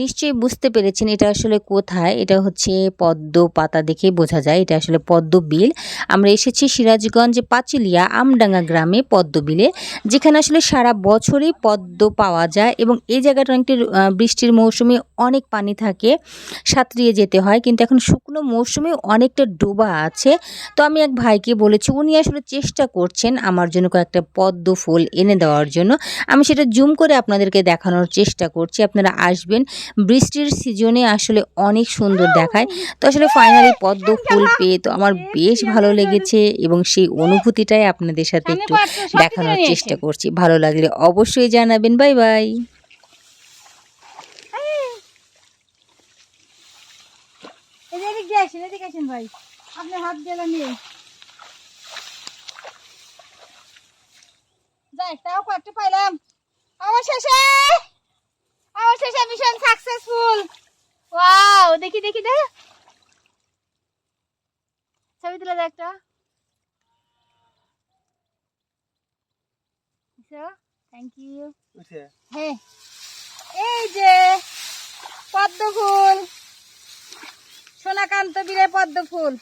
নিশ্চয়ই বুঝতে পেরেছেন এটা আসলে কোথায়। এটা হচ্ছে পদ্ম পাতা দেখে বোঝা যায়, এটা আসলে পদ্ম বিল। আমরা এসেছি সিরাজগঞ্জ পাঁচিলিয়া আমডাঙ্গা গ্রামে পদ্ম বিলে, যেখানে আসলে সারা বছরই পদ্ম পাওয়া যায় এবং এই জায়গাটা অনেকটি বৃষ্টির মৌসুমে অনেক পানি থাকে, সাঁতরিয়ে যেতে হয়। কিন্তু এখন শুকনো মৌসুমে অনেকটা ডোবা আছে। তো আমি এক ভাইকে বলেছি, উনি আসলে চেষ্টা করছেন আমার জন্য কয়েকটা পদ্ম ফুল এনে দেওয়ার জন্য। আমি সেটা জুম করে আপনাদেরকে দেখানোর চেষ্টা করছি। আপনারা আসবেন বৃষ্টির সিজনে আসলে অনেক সুন্দর দেখায়। তো আসলে ফাইনালি পদ্ম ফুল পেয়ে তো আমার বেশ ভালো লেগেছে এবং সেই অনুভূতিটাই আপনাদের সাথে একটু দেখানোর চেষ্টা করছি। ভালো লাগলে অবশ্যই জানাবেন। Bye bye. এই যে এদিক দিয়ে আসেন এদিকে আসেন ভাই। আপনি হাত দিলেন নিয়ে। যাই তাও কয়েকটা পাইলাম। অবশেষে অবশেষে ছবি তুলে দেখ একটা। থ্যাংক ইউ হ্যাঁ। এই যে পদ্ম ফুল। সোনাকান্ত বীরের পদ্ম ফুল।